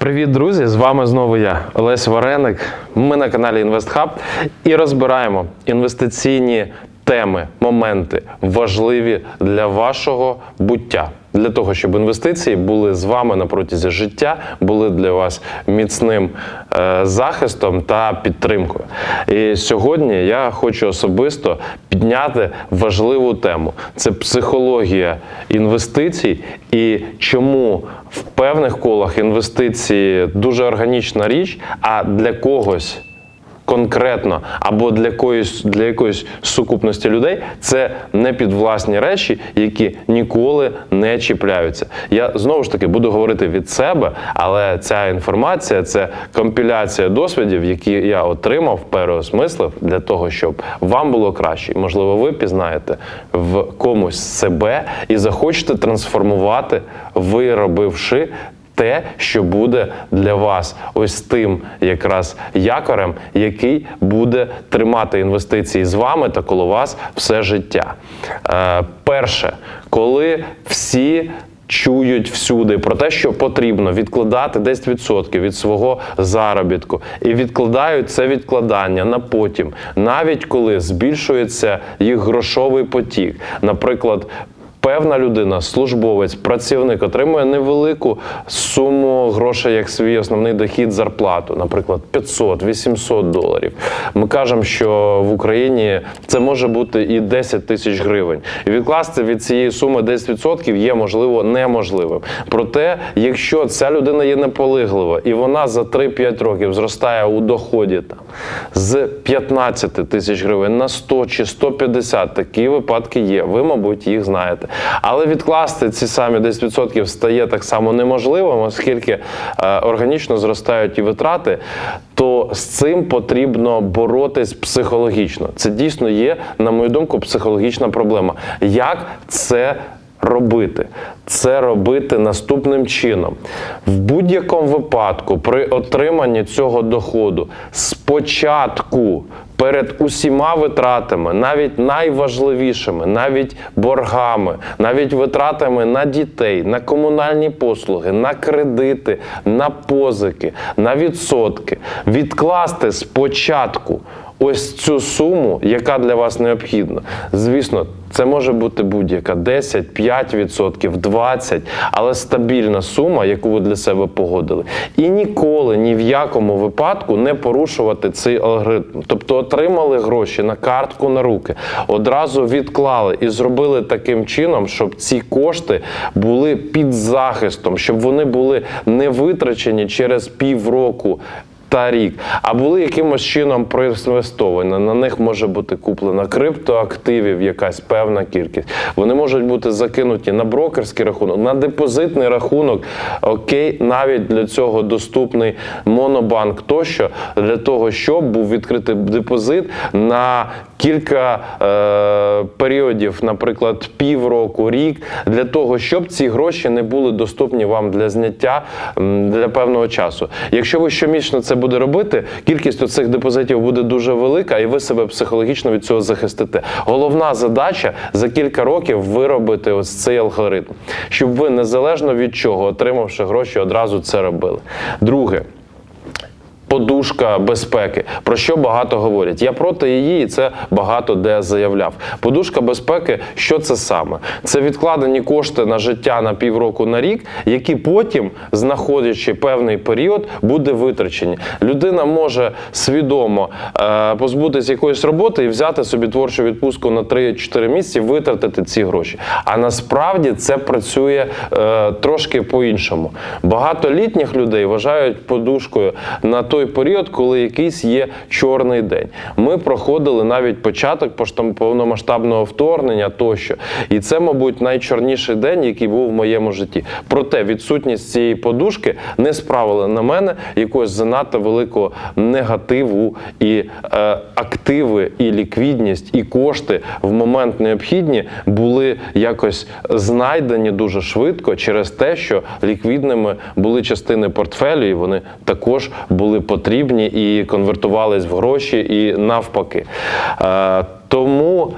Привіт, друзі! З вами знову я, Олесь Вареник. Ми на каналі InvestHub і розбираємо інвестиційні теми, моменти важливі для вашого буття. Для того, щоб інвестиції були з вами на протязі життя, були для вас міцним е, захистом та підтримкою. І сьогодні я хочу особисто підняти важливу тему: це психологія інвестицій і чому в певних колах інвестиції дуже органічна річ, а для когось конкретно або для якоїсь для якоїсь сукупності людей це не підвласні речі, які ніколи не чіпляються. Я знову ж таки буду говорити від себе, але ця інформація це компіляція досвідів, які я отримав, переосмислив для того, щоб вам було краще. Можливо, ви пізнаєте в комусь себе і захочете трансформувати, виробивши те, що буде для вас ось тим якраз якорем, який буде тримати інвестиції з вами та коло вас все життя. Е, перше, коли всі. Чують всюди про те, що потрібно відкладати 10% від свого заробітку, і відкладають це відкладання на потім, навіть коли збільшується їх грошовий потік. Наприклад, певна людина, службовець, працівник отримує невелику суму грошей як свій основний дохід зарплату, наприклад, 500-800 доларів. Ми кажемо, що в Україні це може бути і 10 тисяч гривень. І відкласти від цієї суми 10% є можливо неможливим. Проте, якщо ця людина є наполеглива і вона за 3-5 років зростає у доході там з 15 тисяч гривень на 100 чи 150, такі випадки є. Ви, мабуть, їх знаєте. Але відкласти ці самі 10% стає так само неможливим, оскільки е, органічно зростають і витрати, то з цим потрібно боротись психологічно. Це дійсно є, на мою думку, психологічна проблема. Як це робити? Це робити наступним чином. В будь-якому випадку, при отриманні цього доходу, спочатку перед усіма витратами, навіть найважливішими, навіть боргами, навіть витратами на дітей, на комунальні послуги, на кредити, на позики, на відсотки, відкласти спочатку. Ось цю суму, яка для вас необхідна. Звісно, це може бути будь-яка 10, 5%, 20%, але стабільна сума, яку ви для себе погодили. І ніколи, ні в якому випадку не порушувати цей алгоритм. Тобто отримали гроші на картку на руки, одразу відклали і зробили таким чином, щоб ці кошти були під захистом, щоб вони були не витрачені через півроку та рік, а були якимось чином проінвестовані. На них може бути куплена криптоактивів, якась певна кількість. Вони можуть бути закинуті на брокерський рахунок, на депозитний рахунок. Окей, навіть для цього доступний монобанк тощо для того, щоб був відкритий депозит на кілька е, періодів, наприклад, півроку, рік, для того, щоб ці гроші не були доступні вам для зняття для певного часу. Якщо ви щомісячно це буде робити, кількість цих депозитів буде дуже велика, і ви себе психологічно від цього захистите. Головна задача за кілька років виробити ось цей алгоритм, щоб ви незалежно від чого, отримавши гроші, одразу це робили. Друге. Подушка безпеки, про що багато говорять. Я проти її, і це багато де заявляв. Подушка безпеки, що це саме? Це відкладені кошти на життя на півроку на рік, які потім, знаходячи певний період, буде витрачені. Людина може свідомо е, позбутися якоїсь роботи і взяти собі творчу відпустку на 3-4 місяці, витратити ці гроші. А насправді це працює е, трошки по-іншому. Багато літніх людей вважають подушкою на той період, коли якийсь є чорний день. Ми проходили навіть початок повномасштабного вторгнення тощо. І це, мабуть, найчорніший день, який був в моєму житті. Проте відсутність цієї подушки не справила на мене якогось занадто великого негативу і е, активи, і ліквідність, і кошти в момент необхідні були якось знайдені дуже швидко через те, що ліквідними були частини портфелю, і вони також були потрібні і конвертувались в гроші, і навпаки. Е, тому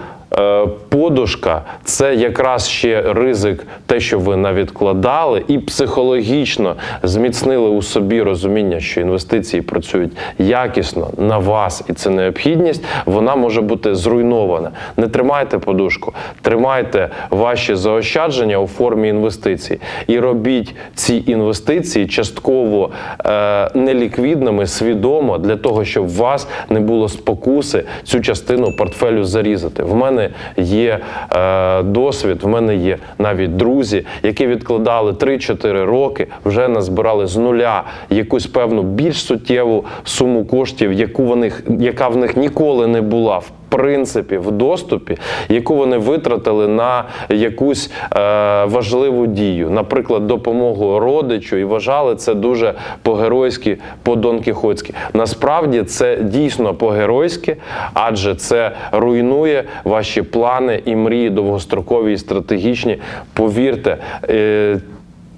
подушка це якраз ще ризик, те, що ви навідкладали, і психологічно зміцнили у собі розуміння, що інвестиції працюють якісно на вас, і це необхідність, вона може бути зруйнована. Не тримайте подушку, тримайте ваші заощадження у формі інвестицій і робіть ці інвестиції частково е, неліквідними, свідомо для того, щоб у вас не було спокуси цю частину портфелю зарізати. В мене є е, досвід, в мене є навіть друзі, які відкладали 3-4 роки, вже назбирали з нуля якусь певну більш суттєву суму коштів, яку вони, яка в них ніколи не була. В принципі, в доступі, яку вони витратили на якусь е, важливу дію, наприклад, допомогу родичу, і вважали це дуже по-геройськи, по-донкіхотськи. Насправді це дійсно по-геройськи, адже це руйнує ваші плани і мрії довгострокові і стратегічні. Повірте. Е,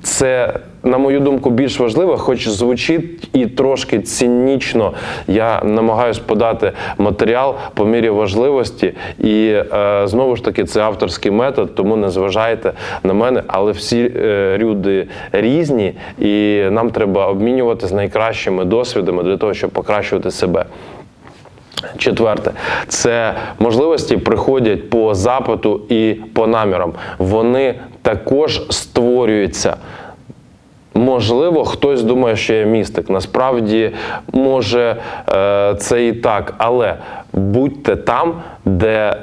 це, на мою думку, більш важливо, хоч звучить і трошки цинічно. Я намагаюсь подати матеріал по мірі важливості, і е, знову ж таки це авторський метод, тому не зважайте на мене. Але всі е, люди різні, і нам треба обмінювати з найкращими досвідами для того, щоб покращувати себе. Четверте, це можливості приходять по запиту і по намірам. Вони також створюються. Можливо, хтось думає, що я містик. Насправді, може, е, це і так, але будьте там, де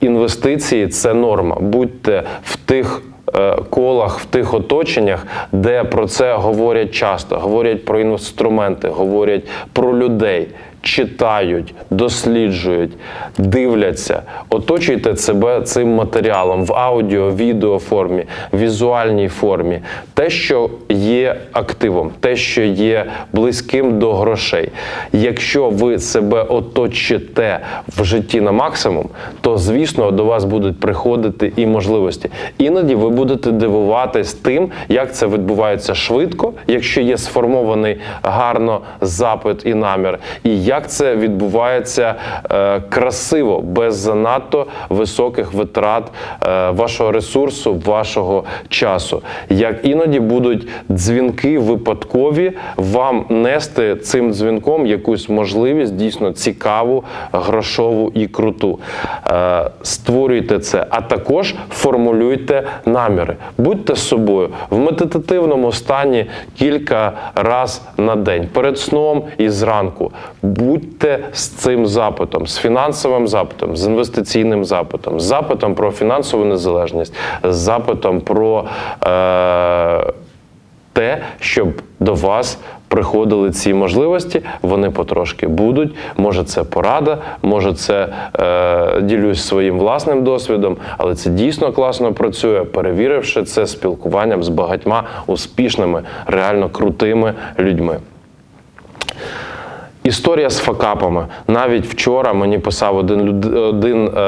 інвестиції це норма. Будьте в тих. е, Колах в тих оточеннях, де про це говорять часто, говорять про інструменти, говорять про людей, читають, досліджують, дивляться. Оточуйте себе цим матеріалом в аудіо, відео формі, візуальній формі, те, що є активом, те, що є близьким до грошей. Якщо ви себе оточите в житті на максимум, то звісно до вас будуть приходити і можливості. Іноді ви будете дивуватись тим, як це відбувається швидко, якщо є сформований гарно запит і намір, і як це відбувається е, красиво, без занадто високих витрат е, вашого ресурсу, вашого часу. Як іноді будуть дзвінки випадкові вам нести цим дзвінком якусь можливість дійсно цікаву, грошову і круту. Е, створюйте це, а також формулюйте наміри. Будьте собою в медитативному стані кілька раз на день, перед сном і зранку. Будьте з цим запитом, з фінансовим запитом, з інвестиційним запитом, з запитом про фінансову незалежність, з запитом про е, те, щоб до вас приходили ці можливості, вони потрошки будуть. Може, це порада, може, це е, ділюсь своїм власним досвідом, але це дійсно класно працює, перевіривши це спілкуванням з багатьма успішними, реально крутими людьми. Історія з факапами. Навіть вчора мені писав один один, е,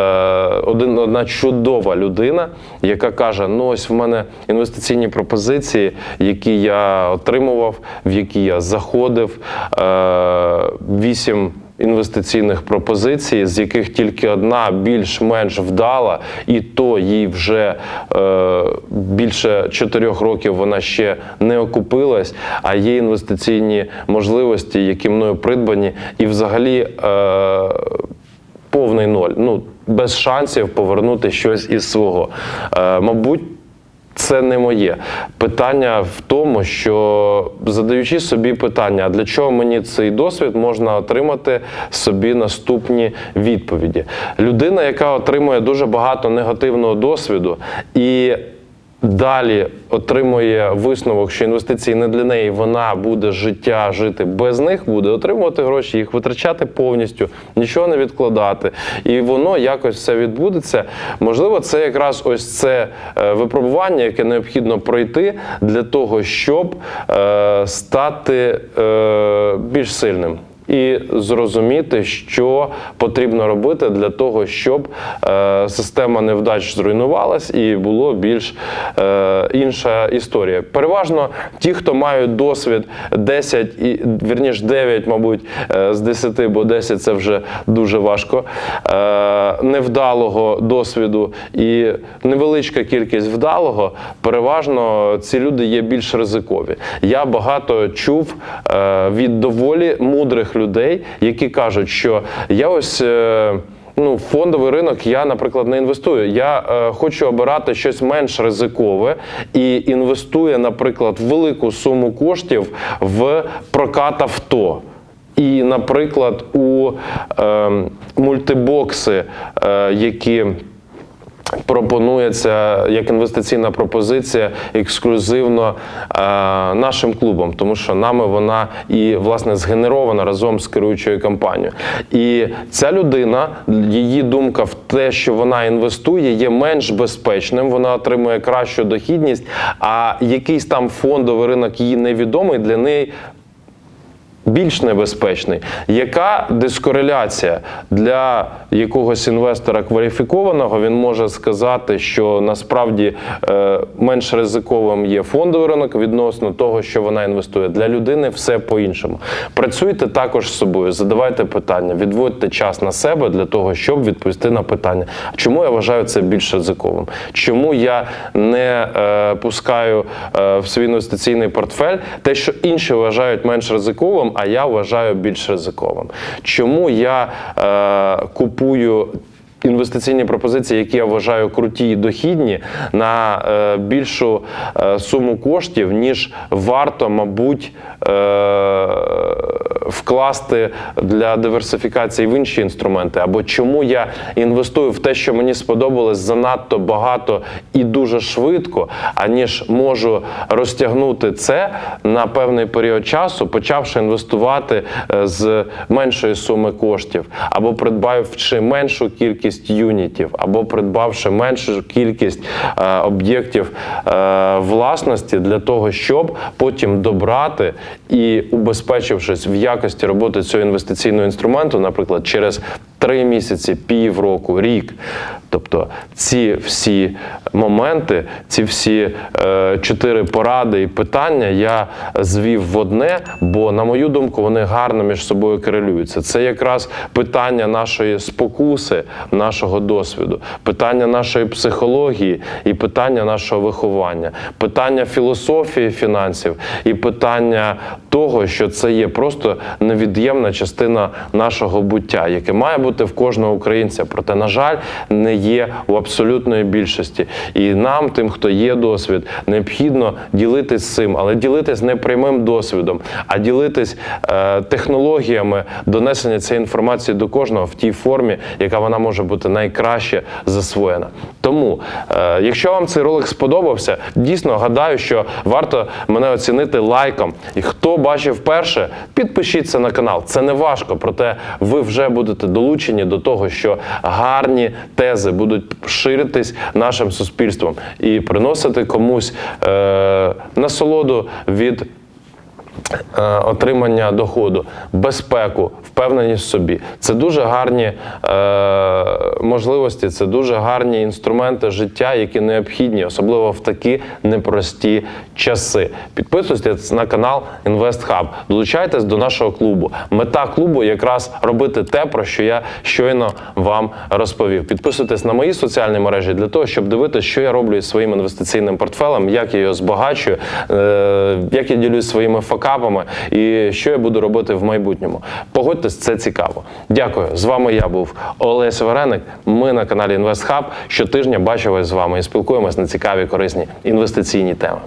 один одна чудова людина, яка каже: ну ось в мене інвестиційні пропозиції, які я отримував, в які я заходив. Е, Вісім інвестиційних пропозицій, з яких тільки одна більш-менш вдала, і то їй вже е, більше чотирьох років вона ще не окупилась, а є інвестиційні можливості, які мною придбані, і взагалі. Е, Повний ноль, ну без шансів повернути щось із свого. Е, мабуть, це не моє питання в тому, що задаючи собі питання, для чого мені цей досвід можна отримати собі наступні відповіді. Людина, яка отримує дуже багато негативного досвіду і далі отримує висновок, що інвестиції не для неї, вона буде життя жити без них, буде отримувати гроші, їх витрачати повністю, нічого не відкладати. І воно якось все відбудеться. Можливо, це якраз ось це е, випробування, яке необхідно пройти для того, щоб е, стати е, більш сильним. І зрозуміти, що потрібно робити для того, щоб е, система невдач зруйнувалась і було більш е, інша історія. Переважно ті, хто мають досвід 10 і вірніш 9, мабуть, е, з 10, бо 10 це вже дуже важко. Е, невдалого досвіду і невеличка кількість вдалого, переважно ці люди є більш ризикові. Я багато чув е, від доволі мудрих людей, які кажуть, що я ось. е, Ну, фондовий ринок я, наприклад, не інвестую. Я е, хочу обирати щось менш ризикове і інвестую, наприклад, велику суму коштів в прокат авто. І, наприклад, у е, мультибокси, е, які пропонується як інвестиційна пропозиція ексклюзивно е, нашим клубом, тому що нами вона і власне згенерована разом з керуючою компанією. І ця людина, її думка в те, що вона інвестує, є менш безпечним, вона отримує кращу дохідність, а якийсь там фондовий ринок її невідомий для неї більш небезпечний. Яка дискореляція для якогось інвестора кваліфікованого? Він може сказати, що насправді е, менш ризиковим є фондовий ринок відносно того, що вона інвестує. Для людини все по-іншому. Працюйте також з собою, задавайте питання, відводьте час на себе для того, щоб відповісти на питання. Чому я вважаю це більш ризиковим? Чому я не е, пускаю е, в свій інвестиційний портфель те, що інші вважають менш ризиковим, а я вважаю більш ризиковим? Чому я е, купую? Інвестиційні пропозиції, які я вважаю круті і дохідні, на е, більшу е, суму коштів, ніж варто, мабуть, е, вкласти для диверсифікації в інші інструменти, або чому я інвестую в те, що мені сподобалось занадто багато і дуже швидко, аніж можу розтягнути це на певний період часу, почавши інвестувати е, з меншої суми коштів, або придбавши меншу кількість юнітів, або придбавши меншу кількість е, об'єктів е, власності для того, щоб потім добрати і убезпечившись в якості роботи цього інвестиційного інструменту, наприклад, через три місяці, півроку, рік. Тобто ці всі моменти, ці всі е, чотири поради і питання я звів в одне, бо, на мою думку, вони гарно між собою корелюються. Це якраз питання нашої спокуси, нашого досвіду, питання нашої психології і питання нашого виховання, питання філософії фінансів і питання того, що це є просто невід'ємна частина нашого буття, яке має бути в кожного українця. Проте, на жаль, не є у абсолютної більшості. І нам, тим, хто є досвід, необхідно ділитись цим, але ділитись не прямим досвідом, а ділитись е, технологіями донесення цієї інформації до кожного в тій формі, яка вона може бути найкраще засвоєна. Тому, е, якщо вам цей ролик сподобався, дійсно гадаю, що варто мене оцінити лайком. І хто бачив перше, підпишіться на канал. Це не важко, проте ви вже будете долучені до того, що гарні тези будуть ширитись нашим суспільством і приносити комусь е, насолоду від. Е, Отримання доходу, безпеку, впевненість в собі це дуже гарні е, можливості, це дуже гарні інструменти життя, які необхідні, особливо в такі непрості часи. Підписуйтесь на канал InvestHub, долучайтесь до нашого клубу. Мета клубу якраз робити те, про що я щойно вам розповів. Підписуйтесь на мої соціальні мережі для того, щоб дивитися, що я роблю із своїм інвестиційним портфелем, як я його збагачую, е, як я ділюсь своїми факапами і що я буду робити в майбутньому. Погодьтесь, це цікаво. Дякую. З вами я був Олесь Вареник. Ми на каналі InvestHub. Щотижня бачу вас з вами і спілкуємось на цікаві корисні інвестиційні теми.